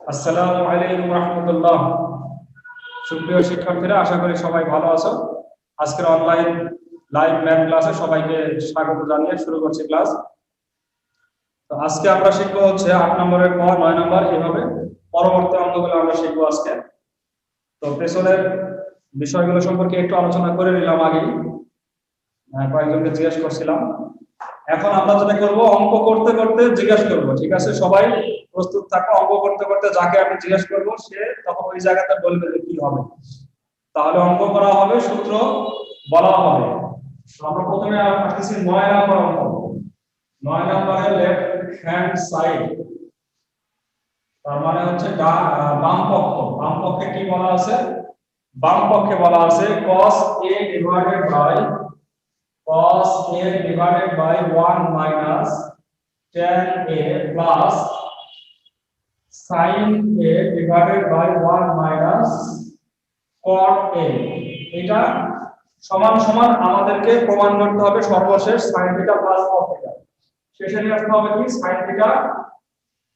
আসসালামু আলাইকুম রহমতুল্লাহ। সুপ্রিয় শিক্ষার্থীরা, আশা করি সবাই ভালো আছো। আজকের অনলাইন লাইভ ম্যাথ ক্লাসে সবাইকে স্বাগত জানিয়ে শুরু করছি ক্লাস তো আজকে আমরা শিখব হচ্ছে আট নম্বরের ক নয় নম্বর এভাবে পরবর্তী অঙ্কগুলো আমরা শিখব আজকে। তো পেছনের বিষয়গুলো সম্পর্কে একটু আলোচনা করে নিলাম আগেই। কয়েকজনকে জিজ্ঞেস করছিলাম। এখন আমরা যেটা করব, অঙ্ক করতে করতে জিজ্ঞেস করব, ঠিক আছে? সবাই প্রস্তুত থাকো, অঙ্ক করতে করতে যাকে আমি জিজ্ঞেস করব, সে তখন ওই জায়গাতে বলবে যে কি হবে। তাহলে অঙ্ক করা হবে, সূত্র বলা হবে। আমরা প্রথমে আসতেছি নয় নাম্বার অঙ্ক। নয় নাম্বারের লেফট হ্যান্ড সাইড তার মানে হচ্ছে বাম পক্ষ। বাম পক্ষে কি বলা আছে? বাম পক্ষে বলা আছে cos a divided by cos a divided by 1 minus tan a plus sin a divided by 1 minus cot a এটা সমান সমান আমাদেরকে প্রমাণ করতে হবে সর্বশেষ sin theta plus cos theta শেষে নিয়ে আসতে হবে কি? sin থিটা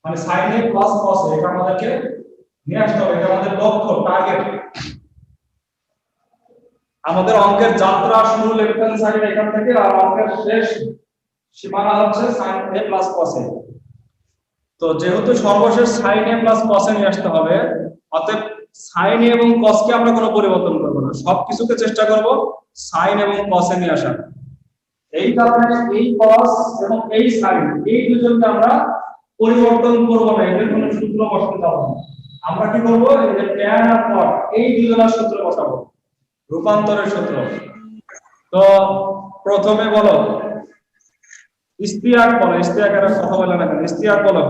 মানে sin a plus cos a, এটা আমাদেরকে নিয়ে আসতে হবে, এটা আমাদের লক্ষ্য টার্গেট আমাদের অঙ্কের যাত্রা শুরু লেফট হ্যান্ড সাইড এখান থেকে আর অঙ্কের শেষ সীমানা হচ্ছে sin a প্লাস a তো যেহেতু সর্বশেষ sin প্লাস cos a নিয়ে আসতে হবে, অতএব a এবং cos কে আমরা কোনো পরিবর্তন করব না। সবকিছুকে চেষ্টা করব sin এবং cos এ নিয়ে আসার। এই কারণে এই cos এবং এই sin, এই দুজনকে আমরা পরিবর্তন করব না। এদের কোনো সূত্র বসাতে যাব না। আমরা কি করব? এই যে tan আর cot, এই দুজনের সূত্র বসাবো। রূপান্তরের সূত্র। তো প্রথমে বলো, ইস্তিয়াক বলো ইস্তিয়াকের কথা বলে না ইস্তিয়াক বলো।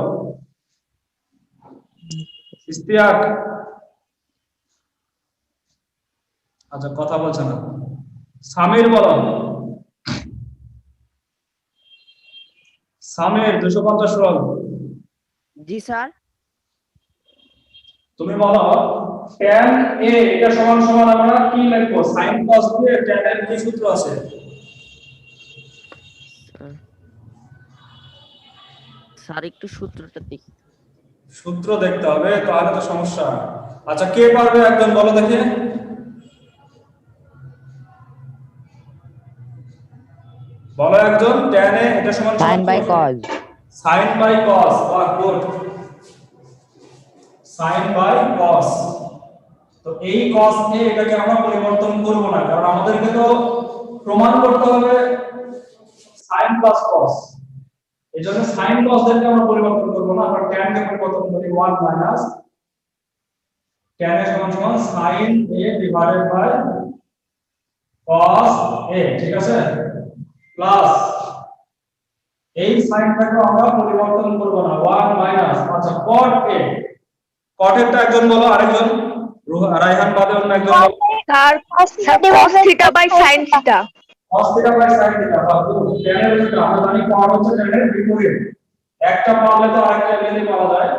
ইস্তিয়াক। আচ্ছা কথা বলছে না। সামির বলো। সামির, দুশো পঞ্চাশ রোল জি, স্যার। তুমি বলো tan a এটা সমান সমান আমরা কি লিখব? sin cos দিয়ে tan এর কি সূত্র আছে? স্যার। একটু সূত্রটা দেখি। সূত্র দেখতে হবে তাহলে তো সমস্যা। আচ্ছা কে পারবে একদম বলো দেখি? বলো একজন tan এ এটা সমান sin by cos sin by cos বাহ গুড sin by cos. তো এই cos এ এটাকে আমরা পরিবর্তন করব না, কারণ আমাদেরকে তো প্রমাণ করতে হবে sin plus cos. এই জন্য sin cos দেরকে আমরা পরিবর্তন করব না, আমরা tan কে পরিবর্তন করি 1 মাইনাস tan এর সমান সমান sin a divided by cos a, ঠিক আছে? প্লাস এই সাইনটাকে আমরা পরিবর্তন করব না 1 মাইনাস আচ্ছা cot a cot একজন বলো আরেকজন? রুহ- রায়হান বাদে অন্য একজন বলো। Sir cos by sin theta cos theta by sin theta বা tan এর আমরা জানি cot হচ্ছে এর বিপরীত একটা পারলে তো আরেকটা এমনি পাওয়া যায়।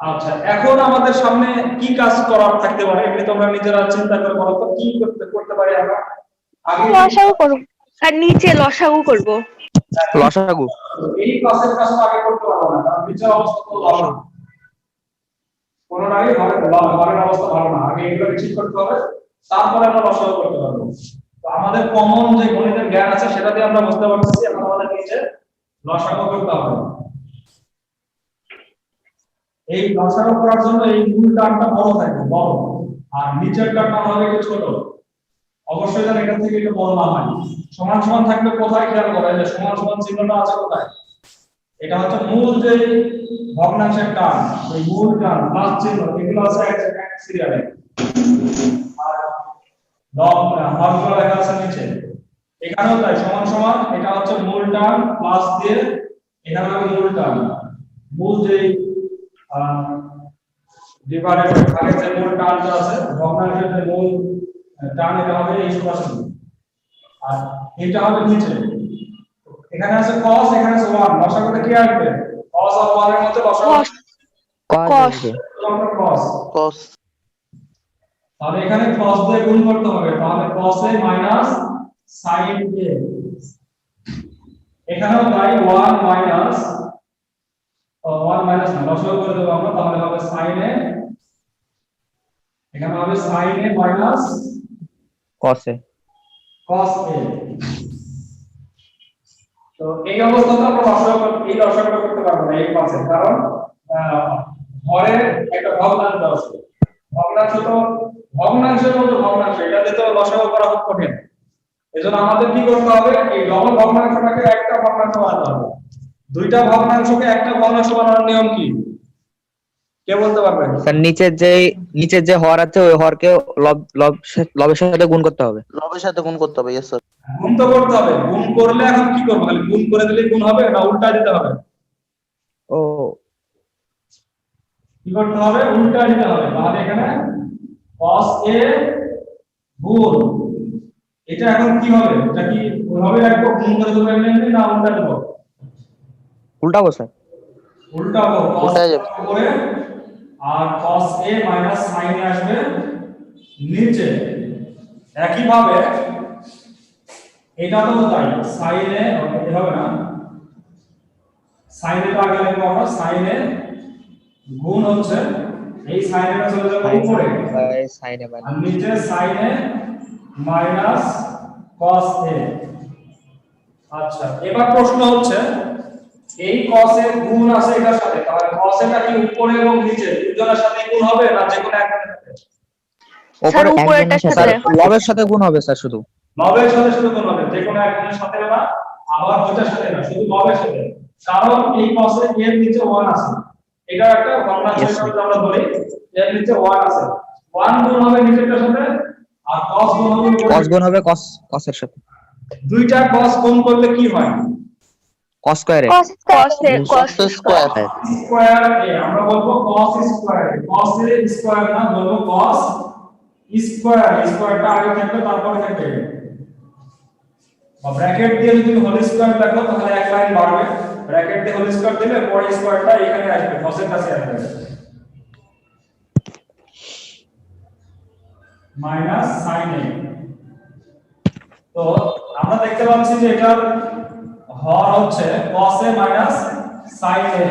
আচ্ছা এখন আমাদের সামনে কি কাজ করার থাকতে পারে? এমনি তোমরা নিজেরা চিন্তা করে বলো তো কি করতে করতে পারি আমরা? আগে লসাগু করব। আর নিচে লসাগু করব। লসাগু এই ক্লাসের কাজ আগে করতে পারব না, কারণ নিচের অবস্থা তো ভালো না। কোনোটাই ঘরে ঘরের অবস্থা ভালো না। আগে এগুলো ঠিক করতে হবে, তারপরে আমরা লসাগু করতে পারব। তো আমাদের কমন যে গণিতের জ্ঞান আছে, সেটা দিয়ে আমরা বুঝতে পারতেছি, এখন আমাদের নিচে লসাগু করতে হবে। এই লসাগু করার জন্য এই মূল টার্মটা বড় থাকবে বড়। আর নিচের টার্মটা হবে ছোট। অবশ্যই যেন এখান থেকে একটু বড় না হয়। সমান সমান থাকবে কোথায়, খেয়াল করা যে সমান সমান চিহ্নটা আছে কোথায়? এটা হচ্ছে মূল যে ভগ্নাংশের টার্ম ওই মূল টার্ম প্লাস চিহ্ন, এগুলো আছে এক সিরিয়ালে লেখা আছে নিচে। এখানেও তাই, সমান সমান, এটা হচ্ছে মূল টার্ম প্লাস দিয়ে এখানে হবে মূল টার্ম মূল যে ডিভাইডেড ভাগের যে মূল টার্মটা আছে, ভগ্নাংশের যে মূল টার্ম এটা হবে এই সরাসরি আর এটা হবে নিচে। এখানে আছে cos এখানে আছে 1 লসাগুতে কি আসবে? cos আর 1 এর মধ্যে লসাগু cos cos Cos। তাহলে এখানে cos দিয়ে গুণ করতে হবে। তাহলে cos a minus sin a এখানেও তাই 1 মাইনাস ওয়ান মাইনাস না লসাগু করে দেবো আমরা। তাহলে হবে সাইন এ এখানে হবে sine A minus cos A cos a তো এই অবস্থাতে আমরা লসাগু এই লসাগুটা করতে পারব না, এই পাশে কারণ হরের একটা ভগ্নাংশ আছে। ভগ্নাংশ তো ভগ্নাংশের মধ্যে ভগ্নাংশ, এটাতে তো লসাগু করা খুব কঠিন। এজন্য আমাদের কি করতে হবে? এই ডবল ভগ্নাংশটাকে একটা ভগ্নাংশ বানাতে হবে। দুইটা ভগ্নাংশকে একটা ভগ্নাংশ বানানোর নিয়ম কি? কে বলতে পারবে? স্যার নিচের যে নিচের যে হর আছে ওই হরকে লব লব লবের সাথে গুণ করতে হবে। লবের সাথে গুণ করতে হবে ইয়েস স্যার গুণ তো করতে হবে। গুণ করলে এখন কি করব? খালি গুণ করে দিলেই গুণ হবে না উল্টা দিতে হবে? ও। কি করতে হবে? উল্টা দিতে হবে। তাহলে এখানে cos a গুণ এটা এখন কি হবে? এটা কি রাখব? গুণ করে দেবো এমনি না উল্টা দেবো? উল্টাবো স্যার। উল্টাবো। উল্টায় যাবে। আর cos a মাইনাস sin আসবে নিচে। একই ভাবে এটা তো তাই sin a এভাবে না। sin তো আগে লিখব আমরা sin a গুণ হচ্ছে এই sin a চলে যাবে উপরে। sin সাইনে আর নিচে sin a minus cos a আচ্ছা এবার প্রশ্ন হচ্ছে এই cos এর গুণ আছে এটার সাথে। তাহলে cos এটা কি উপরে এবং নিচে? দুজনের সাথে গুণ হবে না যে কোনো সাথে? ওপরে উপরেরটার একজনের সাথে। লবের সাথে গুণ হবে স্যার শুধু। লবের সাথে শুধু গুণ হবে যে কোনো একজনের সাথে না আবার ওইটার সাথে না শুধু লবের সাথে। কারণ এই cos এর এর নিচে 1 আছে। এটা একটা Yes, হিসেবে আমরা বলি এর নিচে 1 আছে। 1 গুণ হবে নিচেরটার সাথে আর cos গুণ হবে cos গুণ হবে cos cos এর সাথে। দুইটা cos গুণ করলে কি হয়? Cos স্কয়ারে cos A cos cos square square আমরা বলব cos স্কয়ার cos এর স্কয়ার না বলব cos স্কয়ার স্কয়ারটা আগে থাকবে তারপরে থাকবে। বা ব্র্যাকেট দিয়ে যদি হোল স্কয়ার লেখো তাহলে এক লাইন বাড়বে। ব্র্যাকেট দিয়ে হোল স্কয়ার দিলে পরে স্কয়ারটা এখানে আসবে cos এর কাছে আসবে। মাইনাস sin a তো আমরা দেখতে পাচ্ছি যে এটার হর হচ্ছে cos a minus sin a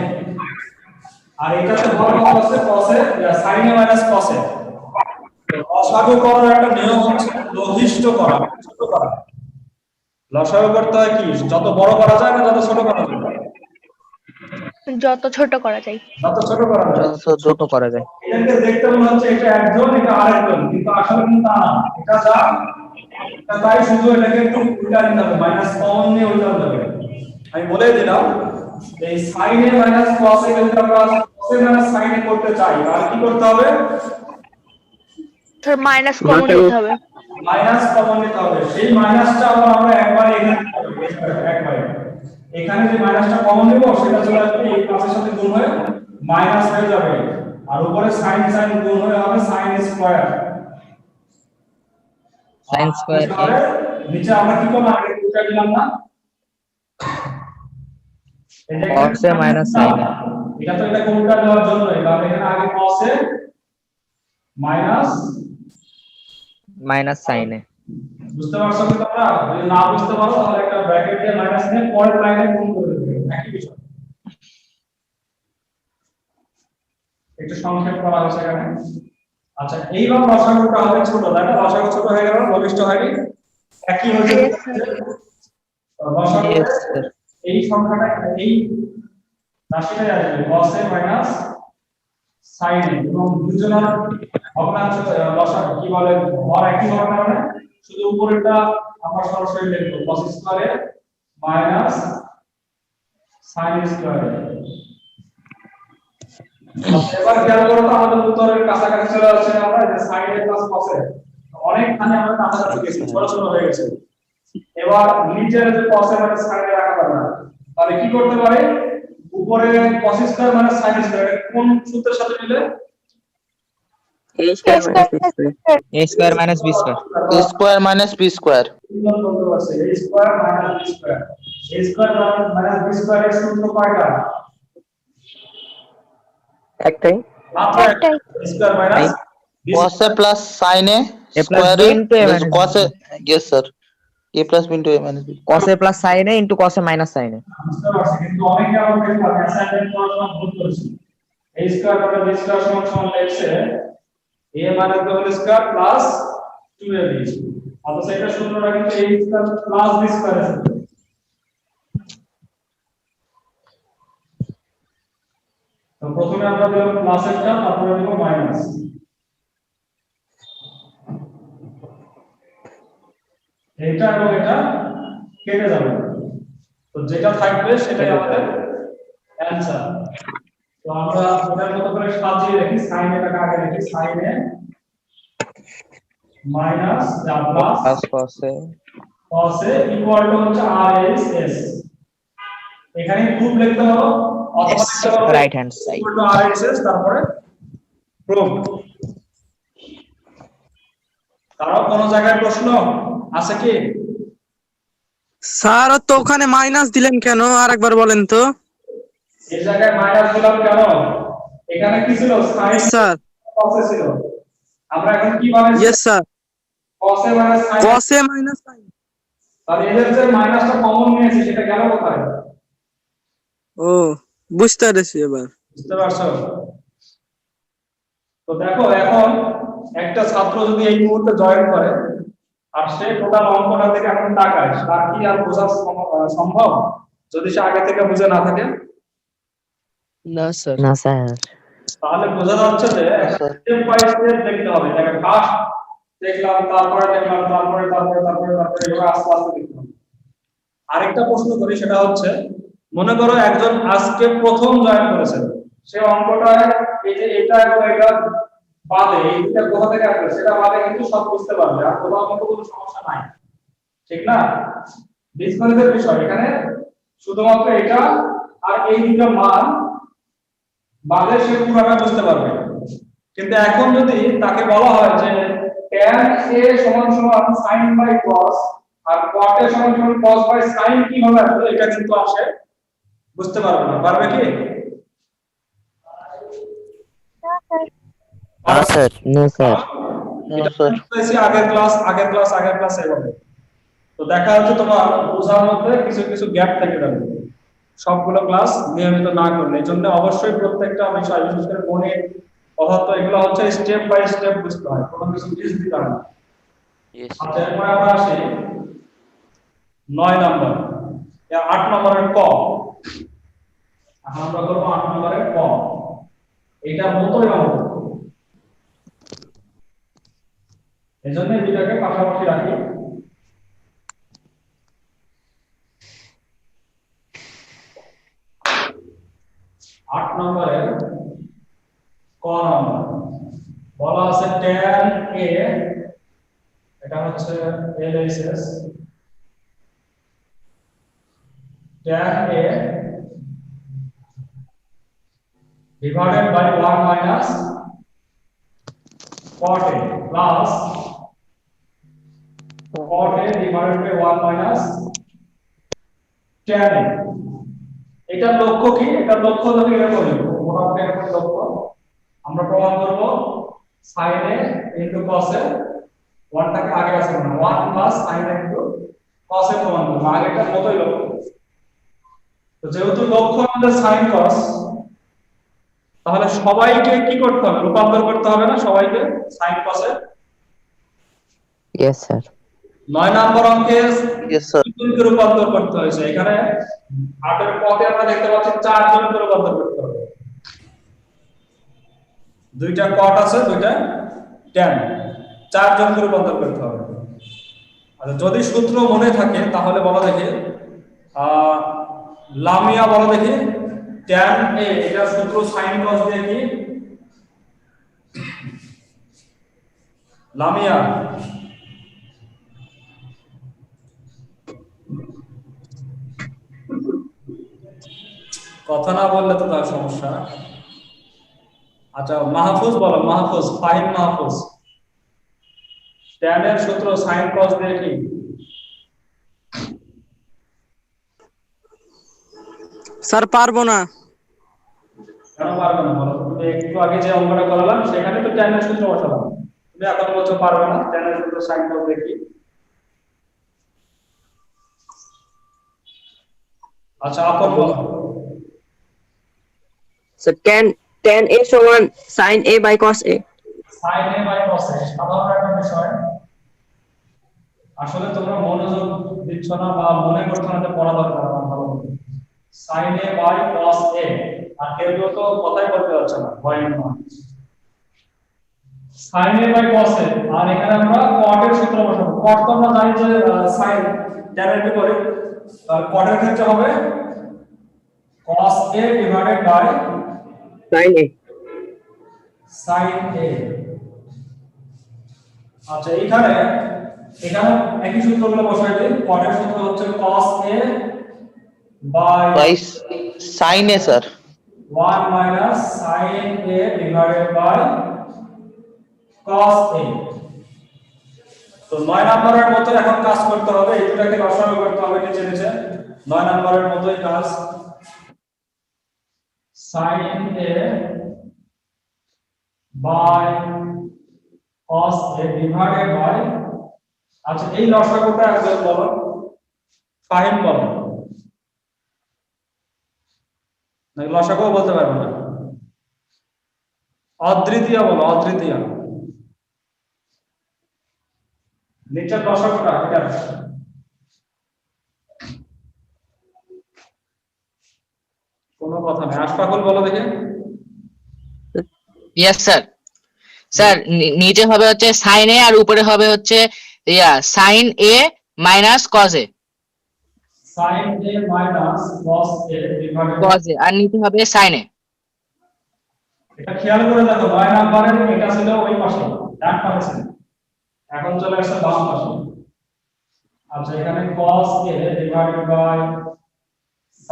আর এটাতে হর কত আছে? cos a sin a minus cos a তো লসাগু করার একটা নিয়ম হচ্ছে লঘিষ্ঠ করা ছোট করা। লসাগু করতে হয় কি? যত বড় করা যায় না যত ছোট করা যায়। যত ছোট করা যায়। যত ছোট করা যায়। যত ছোট করা যায়। এটাকে দেখতে মনে হচ্ছে এটা একজন এটা আরেকজন। কিন্তু আসলে কিন্তু তা না। এটা যা তাই শুধু এটাকে একটু উল্টা দিতে হবে। মাইনাস কমন নিয়ে উল্টাতে হবে। আমি বলে দিলাম এই সাইন এ মাইনাস কস এ যদি আমরা কস এ মাইনাস সাইন এ করতে চাই তাহলে কি করতে হবে? স্যার মাইনাস কমন নিতে হবে। মাইনাস কমন নিতে হবে। সেই মাইনাসটা আবার আমরা একবার এখানে একবারে এখানে যে মাইনাসটা কমন নিব সেটা চলে আসবে এই প্লাসের সাথে গুণ হয়ে মাইনাস হয়ে যাবে। আর উপরে সাইন সাইন গুণ হয়ে হবে সাইন স্কয়ার sin স্কয়ার নিচে আমরা কি করলাম আগে উল্টা দিলাম না। যে Cos A minus sin এটা তো এটা উল্টা দেওয়ার জন্যই তাহলে এখানে আগে cos A মাইনাস মাইনাস সাইনে বুঝতে পারছ কি তোমরা? যদি না বুঝতে পারো তাহলে একটা ব্র্যাকেট দিয়ে মাইনাস নিয়ে পরের লাইনে গুণ করে দেবে। একই বিষয়। একটু সংক্ষেপ করা হয়েছে এখানে। আচ্ছা এইবার লসাগুটা হবে ছোট। না লসাগু ছোট হয়ে গেল লবিষ্ট হয়নি। একই হয়েছে। লসাগু. এই সংখ্যাটা এই রাশিটাই আসবে cos a minus sin a এবং দুজনের ভগ্নাংশ লসাগু কি বলে হর একই হওয়ার কারণে শুধু উপরেরটা আমরা সরাসরি লিখব cos স্কয়ারে মাইনাস sin স্কয়ারে এবার খেয়াল করো তো আমাদের উত্তরের কাছাকাছি চলে আসছে আমরা যে sin a plus cos a অনেকখানি আমরা কাছাকাছি গেছি, ছোট হয়ে গেছে। এবার নিচের যে cos a মানে sin a রাখা যাবে না। তাহলে কি করতে পারে? উপরে cos স্কয়ার মানে sin স্কয়ার কোন সূত্রের সাথে মিলে? A square minus b square A square minus B square তিনজন বলতে পারছে a square minus b square a square minus b square এর সূত্র কয়টা? একটাই। মাত্র একটাই। a square minus b cos a plus sin a A plus square b into a minus b। cos a yes sir A plus into A minus B cos a plus sin a into cos a minus sin a বুঝতে পারছি কিন্তু অনেকে আমাকে assignment করার সময় ভুল করেছে a square by b square সমান সমান লেখছে a মানে তো হোল স্কয়ার প্লাস 2ab অথচ এটা সূত্রটা কিন্তু a square plus b square আছে তো প্রথমে আমরা দিলাম প্লাস একটা তারপরে দিব মাইনাস এটা এবং এটা কেটে যাবে। তো যেটা থাকবে সেটাই আমাদের অ্যানসার তো আমরা ওটার মতো করে সাজিয়ে রাখি সাইন এটাকে আগে রাখি সাইন এ মাইনাস যা plus plus cos a A equal to হচ্ছে আর এস এস এখানে প্রুফ লিখতে হবে। অথবা right hand side equal to R S S তারপরে প্রুফ কারও কোনো জায়গায় প্রশ্ন আছে কি? স্যার তো ওখানে মাইনাস দিলেন কেন? আরেকবার বলেন তো। এই জায়গায় মাইনাস দিলাম কেন? এখানে কি ছিল? সাইন স্যার cos ছিল। আমরা এখন কি মানে yes sir cos A minus sin cos minus sin তাহলে এদের যে মাইনাসটা কমন নিয়েছি সেটা গেল কোথায়? ও বুঝতে পেরেছি এবার। বুঝতে পারছ? তো দেখো এখন একটা ছাত্র যদি এই মুহূর্তে জয়েন করে আর সে টোটাল অঙ্কটা থেকে এখন টাকায় তার কি আর বোঝা সম্ভব? যদি সে আগে থেকে বুঝে না থাকে? না স্যার। না স্যার। তাহলে বোঝা যাচ্ছে যে স্টেপ বাই স্টেপ দেখতে হবে। এটাকে ফার্স্ট দেখলাম তারপরে দেখলাম তারপরে তারপরে তারপরে তারপরে এভাবে আস্তে আস্তে দেখতে হবে। আরেকটা প্রশ্ন করি সেটা হচ্ছে মনে করো একজন আজকে প্রথম জয়েন করেছে। সে অঙ্কটা এই যে এটা এবং এটা বাদে এই দুটা কোথা থেকে আসবে সেটা বাদে কিন্তু সব বুঝতে পারবে। আর কোথাও কিন্তু কোনো সমস্যা নাই। ঠিক না? বীজগণিতের বিষয়। এখানে শুধুমাত্র এটা আর এই দুটো মান বাদে সে পুরোটা বুঝতে পারবে। কিন্তু এখন যদি তাকে বলা হয় যে tan a সমান সমান sin বাই cos আর cot a সমান সমান cos বাই sin কীভাবে আসবে, এটা কিন্তু আসে, বুঝতে পারবে না। পারবে কি? না স্যার। No sir. এটা স্যার। বলতেছি আগের ক্লাস আগের ক্লাস আগের ক্লাস এভাবে। তো দেখা যাচ্ছে তোমার বোঝার মধ্যে কিছু কিছু গ্যাপ থেকে যাবে। সবগুলো ক্লাস নিয়মিত না করলে। এই জন্য অবশ্যই প্রত্যেকটা বিষয় বিশেষ করে মনে অর্থাৎ এগুলো হচ্ছে স্টেপ বাই স্টেপ বুঝতে হয়। কোনো কিছু মিস দিতে হয় না। আচ্ছা এরপরে আমরা আসি নয় নম্বর। এর আট নম্বরের ক। এখন আমরা করব আট নম্বরের ক। এইটার মতোই হবে। এই জন্য এই দুটাকে পাশাপাশি রাখি। আট নম্বরের ক নম্বর। বলা আছে tan a, এটা হচ্ছে LHS tan a divided by 1 minus cot a plus cot a divided by 1 minus tan a. এটা লক্ষ্য কি? এটা লক্ষ্য এরকম এরকম লক্ষ্য। আমরা প্রমাণ করব। Sin a into cos a 1 টাকে আগে আছে না। 1 plus sin a into cos a প্রমাণ করব। লক্ষ্য। তো যেহেতু লক্ষ্য আমাদের sin cos, তাহলে সবাইকে কি করতে হবে? রূপান্তর করতে হবে না সবাইকে? sin cos এ স্যার নয় নম্বর অঙ্কে জনকে রূপান্তর করতে হয়েছে। এখানে আটের পথে আমরা দেখতে পাচ্ছি চার জনকে রূপান্তর করতে হবে। দুইটা কট আছে দুইটা ট্যান চার জনকে রূপান্তর করতে হবে। আচ্ছা যদি সূত্র মনে থাকে তাহলে বলা দেখি। আহ, লামিয়া বলা দেখি। ট্যান এ এটা সূত্র সাইন কস দিয়ে কি? লামিয়া। কথা না বললে তো তার সমস্যা আচ্ছা মাহফুজ বলো মাহফুজ ফাইন মাহফুজ। ট্যানের সূত্র সাইন কস দিয়ে কি? স্যার পারব না। কেন পারবে না বলো? তুমি একটু আগে যে অঙ্কটা করলাম সেখানে তো ট্যানের সূত্র বসালাম। তুমি এখন বলছো পারবে না ট্যানের সূত্র সাইন কস দিয়ে কি? আচ্ছা আপন বলো। So tan tan a সমান sin a by cos a. Sine A by cos A সাধারণ একটা বিষয় আসলে তোমরা মনোযোগ দিচ্ছ না বা মনে করছ না যে পড়া দরকার সাইন এ বাই কস এ আর কেউ কেউ তো কথাই বলতে পারছে না, ভয়ের না সাইন এ বাই কস এ আর এখানে আমরা কট এর সূত্র বসাবো। কট তো আমরা জানি যে সাইন tan এর কট এর ক্ষেত্রে হবে cos a divided by sin a. Sine A আচ্ছা এইখানে এখানে একই সূত্রগুলো বসাই দিই। কটের সূত্র হচ্ছে cos a by sine A sir 1 minus sin a divided by cos a তো নয় নম্বরের মতো এখন কাজ করতে হবে। এই দুটাকে লসাগু করতে হবে নিচে নিচে। নয় নম্বরের মতোই কাজ sin a by cos a divided by আচ্ছা এই লসাগুটা একজন বলো। ফাহিম বলো। লসাগু বলতে পারবে না? অদ্বিতীয় বলো, অদ্বিতীয়। নিচের লসাগুটা, এটা। কোনো কথা নেই। আশফাকুল বলো দেখে। ইয়েস স্যার স্যার নিচে হবে হচ্ছে সাইন এ আর উপরে হবে হচ্ছে yeah sine A minus cos A a minus cos a divided cos A আর নিচে হবে সাইন এ এটা খেয়াল করে দেখো নয় নাম্বারের এটা ছিল ওই পাশে ডান পাশে ছিল। এখন চলে আসছে বাম পাশে। আচ্ছা এখানে cos a divided by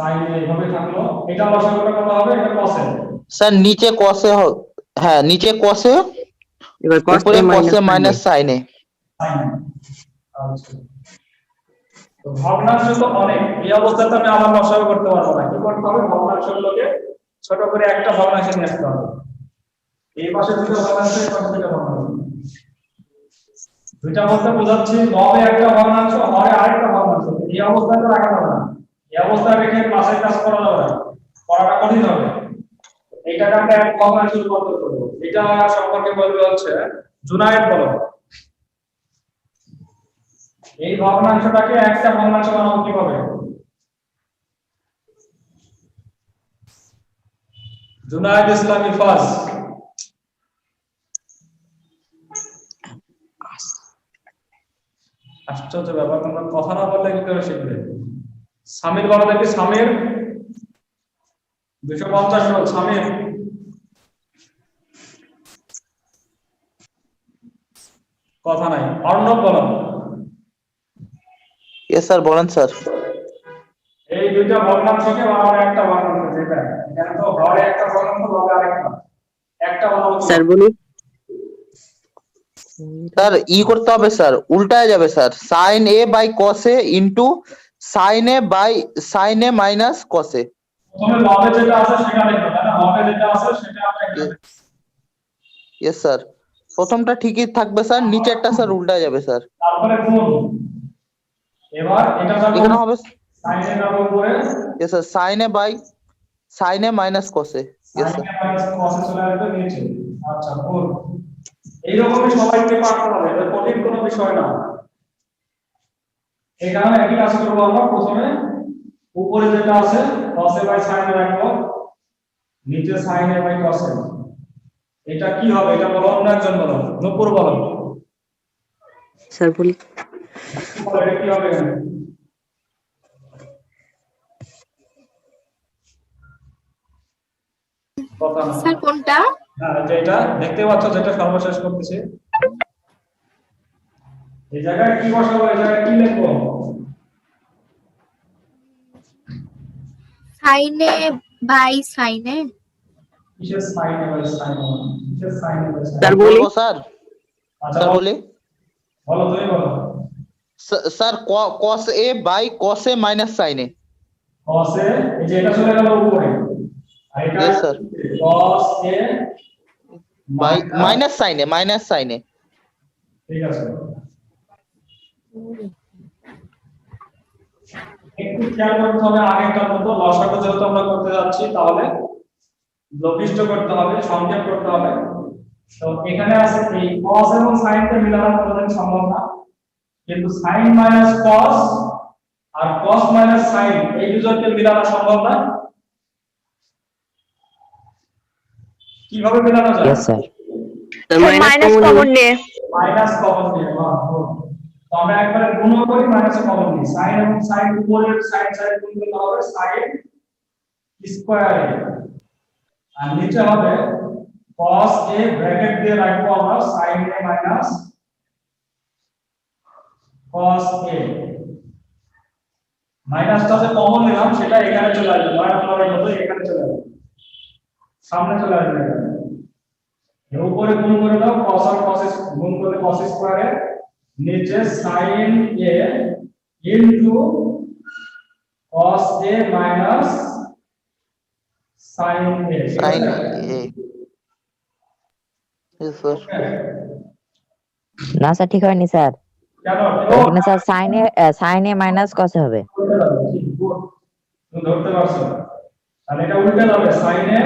sin a থাকল। এটা লসাগুটা কত হবে? এটা cos স্যার নিচে কসে হ্যাঁ নিচে এবার cos উপরে sin মাইনাস এ আচ্ছা। তো ভগ্নাংশ তো অনেক। এই অবস্থাতে আমি আবার লসাগু করতে পারব না। কি করতে হবে? ভগ্নাংশগুলোকে ছোট করে একটা ভগ্নাংশে নিয়ে আসতে হবে। এই পাশে দুটো ভগ্নাংশ এই পাশে দুটো ভগ্নাংশ। দুইটা বলতে বোঝাচ্ছি লবে একটা ভগ্নাংশ হরে আরেকটা ভগ্নাংশ। এই অবস্থাতে রাখা যাবে না। এই অবস্থায় রেখে ক্লাসের কাজ করা যাবে না, পড়াটা কঠিন হবে। এইটাকে আমরা এক ভগ্নাংশে রূপান্তর করব এটা সম্পর্কে বলবে হচ্ছে জুনায়েদ বলো। এই ভগ্নাংশটাকে একটা ভগ্নাংশ বানাবো কীভাবে? জুনায়েদ ইসলামী ফাজ। আশ্চর্য ব্যাপার, তোমরা কথা না বললে কি করে শিখবে? সামির বলো দেখি সামির। দুশো পঞ্চাশ বল সামির। কথা নাই। অর্ণব বলো। ইয়েস স্যার বলেন স্যার এই দুইটা ভগ্নাংশকে একটা ভগ্নাংশ যেটা এখানে তো হরে একটা ভগ্নাংশ লবে আরেকটা। একটা স্যার বলি স্যার ই করতে হবে স্যার উল্টায় যাবে sir sine A by কসে into sine by sine minus কসে প্রথমে লবে যেটা আছে সেটা লিখবে তাই না? লবে যেটা আছে সেটা আমরা এখানে স্যার প্রথমটা ঠিকই থাকবে স্যার নিচেরটা স্যার উল্টায় যাবে স্যার তারপরে গুণ। এবার এটা যাবে এখানে হবে সাইনে যাবে উপরে yes sir sine A by sine minus কসে yes sir minus কসে চলে আসবে নিচে। আচ্ছা গুণ। এইরকমই সবাইকে পাঠ করা হবে এটা কঠিন কোনো বিষয় না। এখানে একই কাজ করব আমরা। প্রথমে উপরে যেটা আছে কসে বাই সাইনে রাখব। নিচে সাইনে বাই কসে এটা কি হবে? এটা বলো অন্য একজন বলো। নূপুর বলো। স্যার বলি। এটা কি হবে কথা না। স্যার কোনটা? হ্যাঁ যেটা দেখতে পাচ্ছ যেটা সর্বশেষ করতেছি। এই জায়গায় কি বসাবো? এই জায়গায় কি লিখব? সাইনে বাই সাইনে। কিসের সাইনে বাই সাইনে? কিসের সাইনে বাই স্যার সাইনে বলি। বলব স্যার। আচ্ছা স্যার বলো। বলি বলো তুমি বলো। স- স্যার কস এ বাই কসে মাইনাস সাইন। এ কসে এই যে এটা চলে গেল উপরে। আর এটা Yes, sir. cos A by minus- minus sine A minus sine. এ ঠিক আছে। একটু খেয়াল করতে হবে আগেরটার মতো লসাগু যেহেতু আমরা করতে যাচ্ছি তাহলে লঘিষ্ঠ করতে হবে সংক্ষেপ করতে হবে। তো এখানে আছে এই cos এবং sin কে মিলানো কোনোদিন সম্ভব না। কিন্তু sin মাইনাস cos আর cos মাইনাস sin এই দুজনকে মিলানো সম্ভব না। কীভাবে মিলানো যায়? স্যার মাইনাস কমন নিয়ে। মাইনাস কমন নিয়ে। তো আমরা একবারে গুণ করি মাইনাস কমন নিই sin এবং sin উপরের sin sin গুণ করলে হবে? sin স্কয়ার আর নিচে হবে, cos a ব্র্যাকেট দিয়ে রাখব আমরা sin a minus cos a মাইনাসটা যে কমন নিলাম, সেটা এখানে চলে আসবে। নয় নম্বরের মতো এখানে চলে আসবে। সামনে চলে আসবে। এখানে উপরে গুণ করে দাও, cos আর cos গুণ করলে cos স্কয়ারে নিচে sin a into cos a minus sin a. ঠিক সাইন আছে? এ Yes, sir. না স্যার ঠিক হয়নি স্যার কেন? এখানে স্যার সাইনে সাইনে মাইনাস কসে হবে। উল্টে যাবে, ঠিক, good। তুমি ধরতে পারছ। তাহলে এটা উল্টে যাবে sin a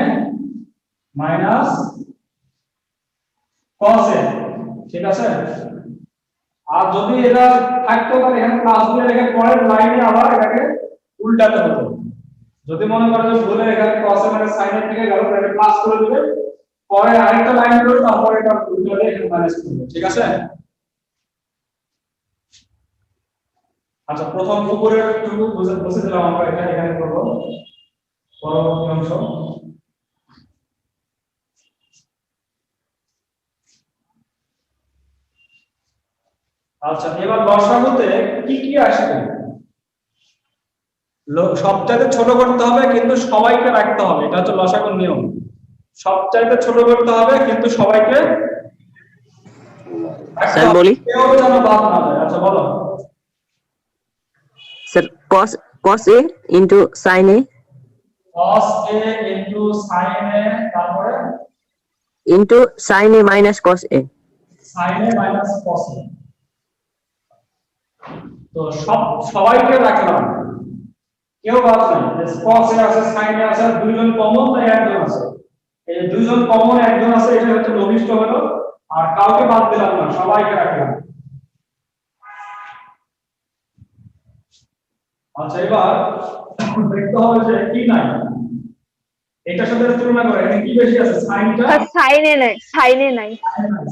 minus cos a ঠিক আছে? আর যদি এটা থাকতো তাহলে এখানে প্লাস দিয়ে রেখে পরের লাইনে আবার এটাকে উল্টাতে হতো। যদি মনে করো যে ভুলে এখানে cos a মানে sin a থেকে গেল, তাহলে প্লাস করে দিবে। পরে আরেকটা লাইন করে, তারপরে এটা উল্টালে এখানে মাইনাস করবে। ঠিক আছে? আচ্ছা প্রথম উপরের টুকু বুঝে দিলাম আমরা, এটা এখানে করব। পরবর্তী অংশ। আচ্ছা এবার লসাগুতে কি কি আসবে? সবচাইতে ছোট করতে হবে কিন্তু সবাইকে রাখতে হবে। এটা হচ্ছে লসাগুর নিয়ম। সবচাইতে ছোট করতে হবে কিন্তু সবাইকে স্যার, বলি? কেউ যেন বাদ না যায় আচ্ছা বলো। Sir cos cos a into sin a cos a into sin a তারপরে? Into sin a minus cos a sin a minus cos a তো সব সবাইকে রাখলাম কেউ বাদ নাই। যে cos আছে a আছে দুইজন কমন তাই একজন আছে। এই দুইজন কমন একজন আছে এটা হচ্ছে লঘিষ্ঠ হলো। আর কাউকে বাদ দিলাম না সবাইকে রাখলাম আচ্ছা এবার দেখতে হবে যে কি নাই। এটার সাথে তুলনা করে এখানে কি বেশি আছে? সাইনটা? সাইনে নাই সাইনে নাই।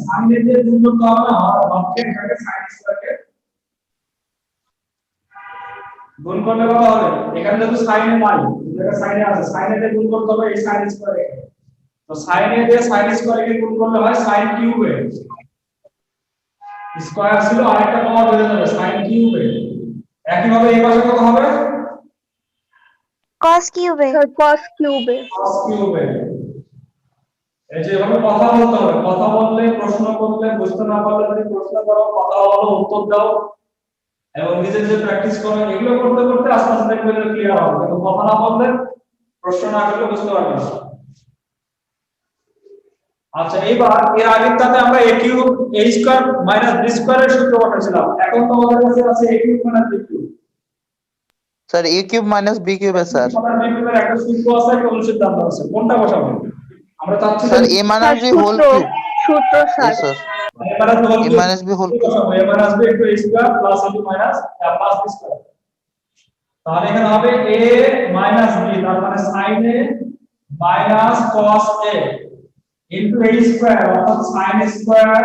সামনে দিয়ে গুণ করতে হবে না আর বাক্যে এটাকে সাইন স্কয়ারকে গুণ করলে কত হবে? এখানে যেহেতু সাইনে নাই যেটা সাইনে আছে সাইনে দিয়ে গুণ করতে হবে এই সাইন স্কয়ারে তো সাইনে দিয়ে সাইন স্কয়ারকে গুণ করলে হয় সাইন কিউবে স্কয়ার ছিল আরেকটা কমা বেড়ে যাবে সাইন কিউবে একইভাবে এই পাশে কত হবে? Cos কিউবে cos কিউবে cos কিউবে এই যে এভাবে কথা বলতে হবে। কথা বললে প্রশ্ন করলে বুঝতে না পারলে যদি প্রশ্ন করো কথা বলো উত্তর দাও। এবং নিজে নিজে প্র্যাকটিস করো এগুলো করতে করতে আস্তে আস্তে দেখবে যে ক্লিয়ার হবে। কিন্তু কথা না বললে প্রশ্ন না করলে বুঝতে পারবে না। আচ্ছা এইবার এর আগেরটাতে আমরা a cube a square minus b স্কয়ারের সূত্র বসাছিলাম এখন তো আমাদের কাছে আছে a cube minus b cube sir A cube minus B কিউবে sir সবার b একটা সূত্র আছে একটা অনুসিদ্ধান্ত আছে। কোনটা বসাবো? আমরা চাচ্ছি sir A minus B whole cube সূত্র স্যার স্যার এবারে তো A minus B whole A minus B into a square plus into minus plus B square তাহলে এখানে হবে a মাইনাস b তার মানে sin a minus cos a into a square অর্থাৎ sin square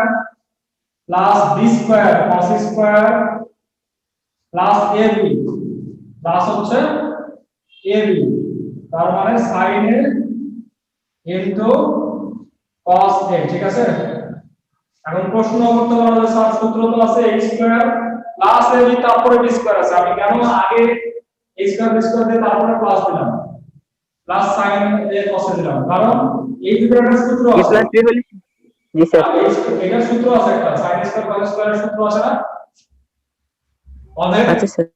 plus b square cos square plus ab plus হচ্ছে ab তার মানে sin a into cos a ঠিক আছে এখন প্রশ্ন করতে পারো যে স্যার সূত্র তো আছে a স্কয়ার প্লাস ab তারপরে b স্কয়ার আছে। আমি কেন আগে a স্কয়ার b স্কয়ার দিয়ে তারপরে প্লাস দিলাম? প্লাস a cos a দিলাম। কারণ এই দুটো একটা সূত্র আছে। Plus b হলে জি স্যার এটা সূত্র আছে একটা। sin স্কয়ার cos স্কয়ারের সূত্র আছে না? ওদের আচ্ছা স্যার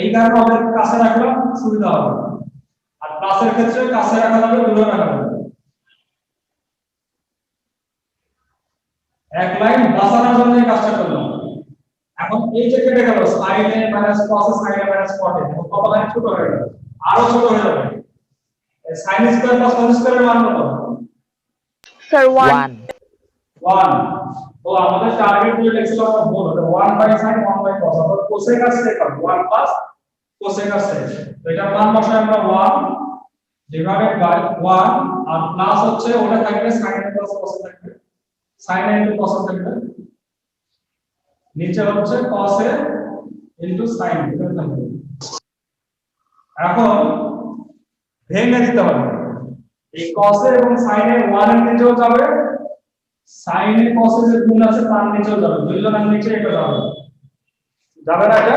এই কারণে ওদের কাছে রাখলাম সুবিধা হবে। আর প্লাসের ক্ষেত্রে কাছে রাখা যাবে দূরে রাখা যাবে এক লাইন বাঁচানোর জন্য এই কাজটা করলাম। এখন এই যে কেটে গেল sin a minus cos a sin a cot কত লাইন ছোট হয়ে গেল আরও ছোট হয়ে যাবে। sin স্কয়ার প্লাস cos স্কয়ারের মান কত? স্যার ওয়ান ওয়ান ওয়ান তো আমাদের টার্গেট যে লিখছিল আমরা ভুল ওটা one by sine one by cos অর্থাৎ কোসেক আর সেক ওয়ান প্লাস কোসেক আর সেক তো এটার মান বসাই আমরা ওয়ান ডিভাইডেড বাই ওয়ান আর প্লাস হচ্ছে ওটা থাকবে সাইন প্লাস কস থাকবে। সাইন ইনটু কস থাকবে নিচে হচ্ছে কস এ ইনটু সাইন এটা থাকবে এখন ভেঙে দিতে হবে। এই কস এবং সাইন এর ওয়ানের নিচেও যাবে সাইন এ কস যে গুণ আছে তার নিচেও যাবে। দুইজনের নিচে এটা যাবে। যাবে না এটা?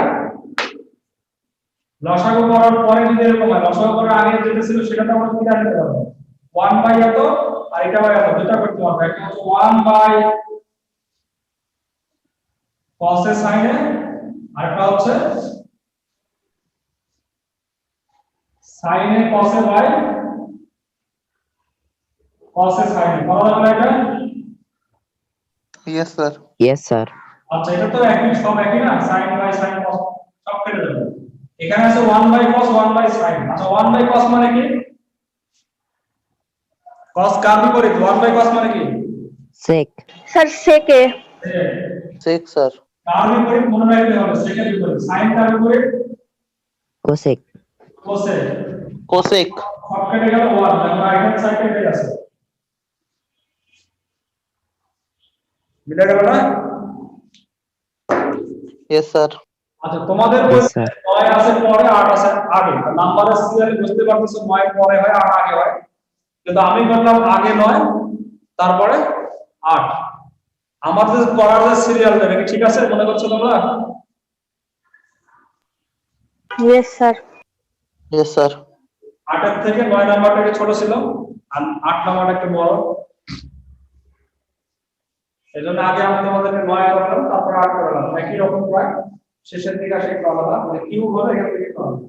লসাগু করার পরে যদি এরকম হয়, লসাগু করার আগে যেটা ছিল সেটাতে আমরা কি জানতে পারব? ওয়ান বাই এত আর এটা বাই এত দুটা করতে পারব একটা হচ্ছে one by cos A sine A আর একটা হচ্ছে sine A cos A by cos A sine A করা যাবে না এটা ইয়েস স্যার ইয়েস স্যার আচ্ছা এটা তো একই সব একই না? Sin বাই sin cos সব কেটে যাবে এখানে আছে 1 বাই cos 1 বাই sin আচ্ছা 1 বাই cos মানে কি? Cos কার বিপরীত? 1 বাই cos মানে কি? সেক স্যার সেকে সিক্স স্যার কার বিপরীত? মনে রাখতে হবে সেকেন্ড বিপরীত। Sin কার বিপরীত? কোসেক cosec কোসেক সব কেটে গেল 1 দেখো রাইট হ্যান্ড সাইড কেটে গেছে। মিলে গেল না? ইয়েস স্যার আচ্ছা তোমাদের Yes, বইতে sir. নয় আছে পরে আট আছে আগে। নাম্বারের সিরিয়াল বুঝতে পারতেছো নয় পরে হয় আট আগে হয়। কিন্তু আমি করলাম আগে নয় তারপরে আট। আমাদের করার যে সিরিয়াল দেবে ঠিক আছে মনে করছ তোমরা? ইয়েস স্যার ইয়েস স্যার আটের থেকে নয় নাম্বারটা একটু ছোট ছিল আর আট নাম্বারটা একটু বড়। এই জন্য আগে আমি তোমাদেরকে নয় করলাম তারপর আট করলাম। একই রকম প্রায়। শেষের দিকে আসে একটু আলাদা মানে কিউ হলে এখান থেকে একটু আলাদা।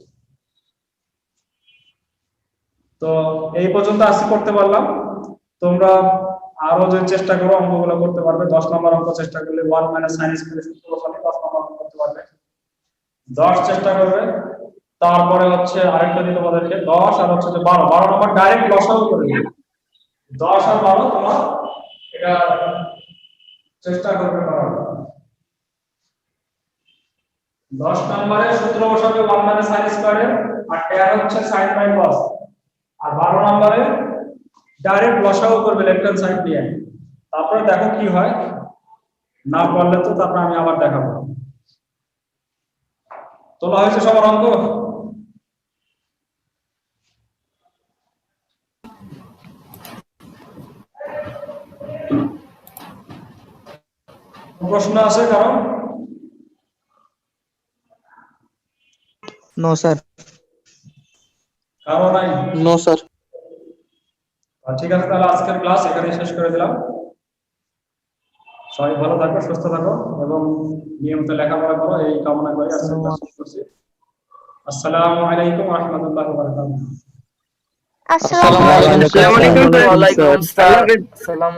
তো এই পর্যন্ত আজকে করতে পারলাম। তোমরা আরও যে চেষ্টা করো, অঙ্কগুলো করতে পারবে। দশ নম্বর অঙ্ক চেষ্টা করলে ওয়ান মাইনাস সাইন স্কোয়ার সূত্র বসালে দশ নম্বর অঙ্ক করতে পারবে। দশ চেষ্টা করবে। তারপরে হচ্ছে আরেকটা দিই তোমাদেরকে, দশ আর হচ্ছে যে বারো। বারো নম্বর ডাইরেক্ট লসাও করে দিবে। দশ আর বারো তোমার এটা চেষ্টা করবে করার। দশ নম্বরে সূত্র বসাবে ওয়ান মাইনাস সাইন স্কোয়ারের আর ট্যান হচ্ছে সাইন বাই কস আর বারো নম্বরে ডাইরেক্ট লসাও করবে লেফট হ্যান্ড সাইড দিয়ে। তারপরে দেখো কি হয়। না পারলে তো তারপরে আমি আবার দেখাবো। তোলা হয়েছে সবার অঙ্ক? প্রশ্ন আছে কারণ? নো স্যার কারণ নাই নো স্যার ঠিক আছে তাহলে আজকের ক্লাস এখানে শেষ করে দিলাম। সবাই ভালো থাকো সুস্থ থাকো এবং নিয়মিত লেখাপড়া করো এই কামনা করি আজকের ক্লাস শেষ করছি। আসসালামু আলাইকুম রাহমাতুল্লাহি ওয়া বারাকাতুহু আসসালামু আলাইকুম ওয়া আলাইকুম। আসসালাম